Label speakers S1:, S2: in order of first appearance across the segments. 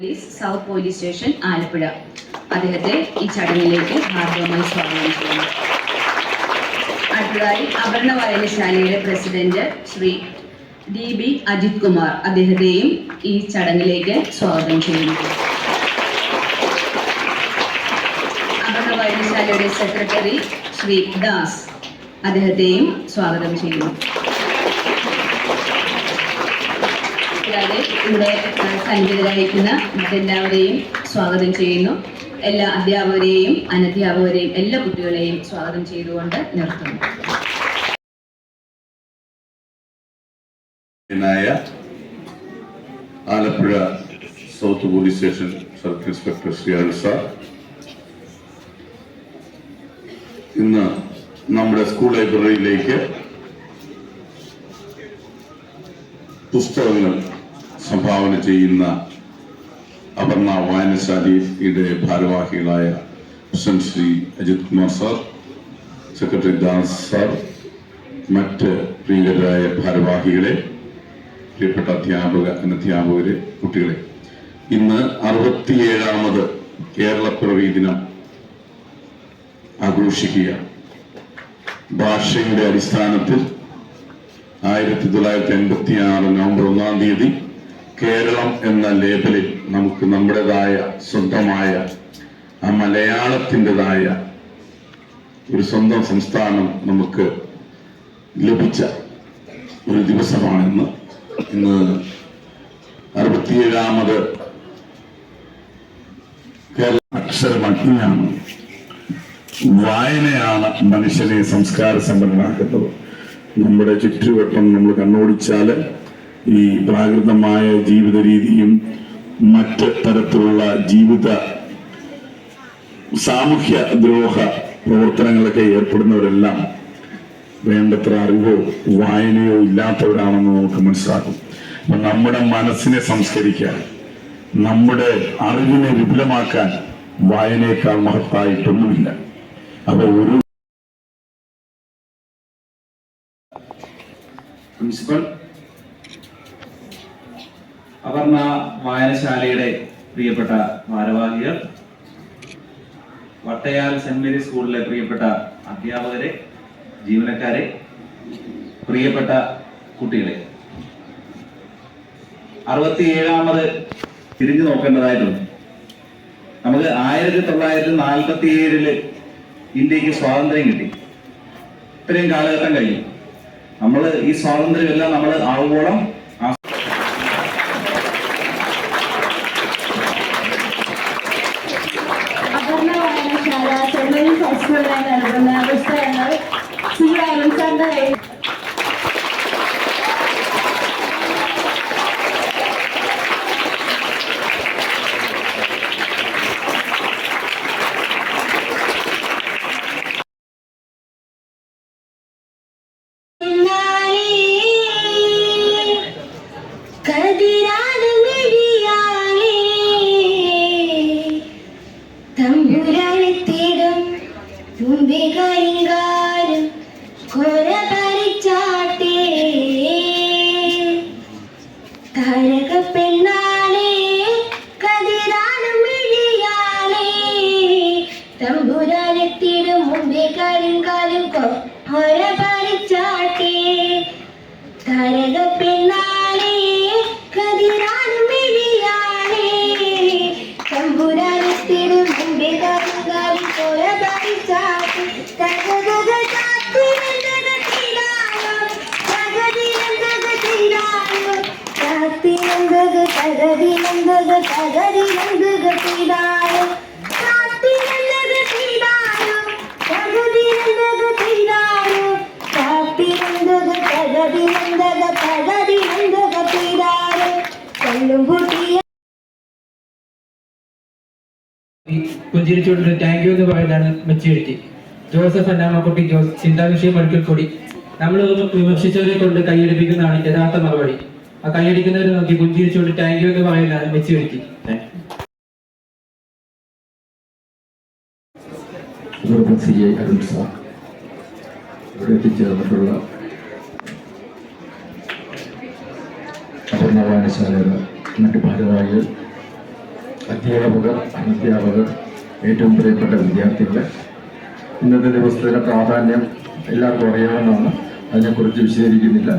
S1: Police south police station Alappuzha. അദ്ദേഹത്തെ ഈ ചടങ്ങിലേക്ക് ഹാർദവമായി സ്വാഗതം ചെയ്യുന്നു. അടുത്തതായി Aparna വായനശാലയുടെ president Shri D B Ajith Kumar അദ്ദേഹത്തെയും ഈ ചടങ്ങിലേക്ക് സ്വാഗതം ചെയ്യുന്നു. അപർണ വായനശാലയുടെ സെക്രട്ടറി ശ്രീ ദാസ് അദ്ദേഹത്തെയും സ്വാഗതം ചെയ്യുന്നു. കൂടാതെ ഇവിടെ ഏഹ്, സന്നിഹിതരായിരിക്കുന്ന മറ്റെല്ലാവരെയും സ്വാഗതം ചെയ്യുന്നു. എല്ലാ അധ്യാപകരെയും അനധ്യാപകരെയും എല്ലാ കുട്ടികളെയും സ്വാഗതം ചെയ്തുകൊണ്ട് നിർത്തുന്നു.
S2: Alappuzha south police station circle inspector Shri അൽസ ഇന്ന് നമ്മുടെ സ്കൂൾ ലൈബ്രറിയിലേക്ക് പുസ്തകങ്ങൾ സംഭാവന ചെയ്യുന്ന അപർണ വായനശാലയുടെ ഭാരവാഹികളായ president Shri Ajith Kumar sir secretary Das sir മറ്റ് പ്രിയങ്കരായ ഭാരവാഹികളെ പ്രിയപ്പെട്ട അധ്യാപക അനധ്യാപകരെ കുട്ടികളെ. ഇന്ന് അറുപത്തിയേഴാമത് കേരളപ്പിറവി ദിനം ആഘോഷിക്കുക ഭാഷയുടെ അടിസ്ഥാനത്തിൽ ആയിരത്തി തൊള്ളായിരത്തി എൺപത്തി ആറ് നവംബർ ഒന്നാം തീയതി കേരളം എന്ന ലേബലിൽ നമുക്ക് നമ്മുടേതായ സ്വന്തമായ ആ മലയാളത്തിന്റെതായ ഒരു സ്വന്തം സംസ്ഥാനം നമുക്ക് ലഭിച്ച ഒരു ദിവസമാണിന്ന്. ഇന്ന് അറുപത്തിയേഴാമത് കേരള അക്ഷരമഗ്നിയാണ് വായനയാണ് മനുഷ്യനെ സംസ്കാര സമ്പന്നനാക്കുന്നത്. നമ്മുടെ ചുറ്റുവട്ടം നമ്മൾ കണ്ണോടിച്ചാൽ ഈ പ്രാകൃതമായ ജീവിത രീതിയും മറ്റ് തരത്തിലുള്ള ജീവിത സാമൂഹ്യ ദ്രോഹ പ്രവർത്തനങ്ങളൊക്കെ ഏർപ്പെടുന്നവരെല്ലാം വേണ്ടത്ര അറിവോ വായനയോ ഇല്ലാത്തവരാണെന്ന് നമുക്ക് മനസ്സിലാക്കും. അപ്പൊ നമ്മുടെ മനസ്സിനെ സംസ്കരിക്കാൻ നമ്മുടെ അറിവിനെ വിപുലമാക്കാൻ വായനയേക്കാൾ മഹത്തായിട്ടൊന്നുമില്ല. അപ്പൊ ഒരു
S3: പ്രിൻസിപ്പൽ അപർണ വായനശാലയുടെ പ്രിയപ്പെട്ട ഭാരവാഹികൾ വട്ടയാൽ സെന്റ് മേരീസ് സ്കൂളിലെ പ്രിയപ്പെട്ട അധ്യാപകരെ ജീവനക്കാരെ പ്രിയപ്പെട്ട കുട്ടികളെ. അറുപത്തിയേഴാമത് തിരിഞ്ഞു നോക്കേണ്ടതായിട്ടുണ്ട്. നമുക്ക് ആയിരത്തി തൊള്ളായിരത്തി നാൽപ്പത്തി ഏഴിൽ ഇന്ത്യയ്ക്ക് സ്വാതന്ത്ര്യം കിട്ടി. ഇത്രയും കാലഘട്ടം കഴിഞ്ഞു. നമ്മൾ ഈ സ്വാതന്ത്ര്യം എല്ലാം നമ്മൾ ആവുകോളം ആ-
S4: അപർണ വായനശാല ചെന്നൈ ഫെസ്റ്റിവലായി നൽകുന്ന പുസ്തകങ്ങൾ ശ്രീ അരുൺ സാറിന്റെ കയ്യിൽ തമ്പുരാനെത്തിടും മുമ്പേ കരിങ്കാരും കൊര പരിച്ചാട്ടേ താരക പെണ്ണാളേ കതിരാനും മിഴിയാളേ. തമ്പുരാനെത്തിടും മുമ്പേ കരിങ്കാലും കൊര
S5: പുഞ്ചിരിച്ചുകൊണ്ട് താങ്ക് യു എന്ന് പറയുന്നതാണ് മെച്ചൂരിറ്റി ജോസഫ് അന്നാമക്കുട്ടി ജോസ് ചിന്താവിഷയം കൂടി. നമ്മൾ വിമർശിച്ചവരെ കൊണ്ട് കൈയടിപ്പിക്കുന്നതാണ് യഥാർത്ഥ മറുപടി. ആ കൈയടിക്കുന്നവരെ നോക്കി പുഞ്ചിരിച്ചുകൊണ്ട് താങ്ക് യു എന്ന് പറയുന്നതാണ് മെച്ചൂരിറ്റി
S6: സി ഇവിടെ ഭാരവാഹികൾ അധ്യാപകർ അനധ്യാപകർ ഏറ്റവും പ്രിയപ്പെട്ട വിദ്യാർത്ഥികൾ ഇന്നത്തെ ദിവസത്തിന്റെ പ്രാധാന്യം എല്ലാവർക്കും അറിയാവുന്നതാണ്. അതിനെക്കുറിച്ച് വിശദീകരിക്കുന്നില്ല.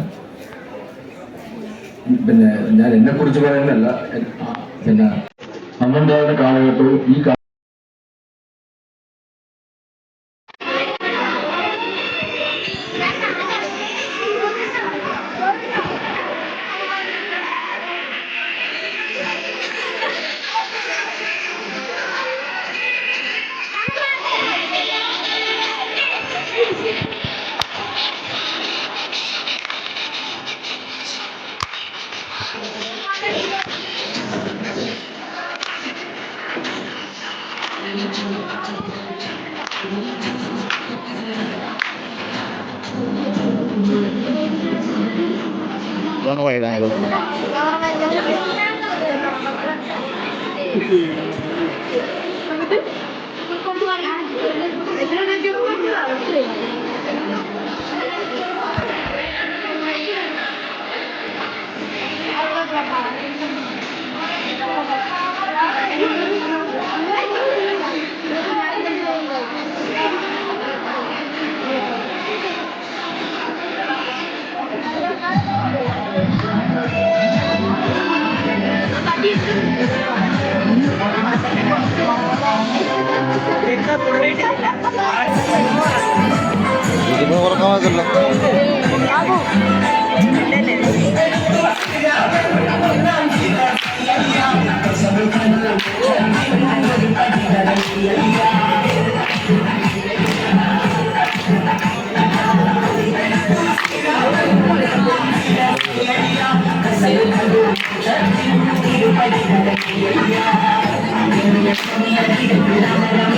S6: പിന്നെ ഞാൻ എന്നെക്കുറിച്ച് പറയുന്നതല്ല. പിന്നെ അന്നുണ്ടായിരുന്ന കാലഘട്ടവും ഈ có nó quay lại không
S7: Thank you. ഇതിപ്പോ ഉറക്കമാക്കല്ലോ Thank you. I'm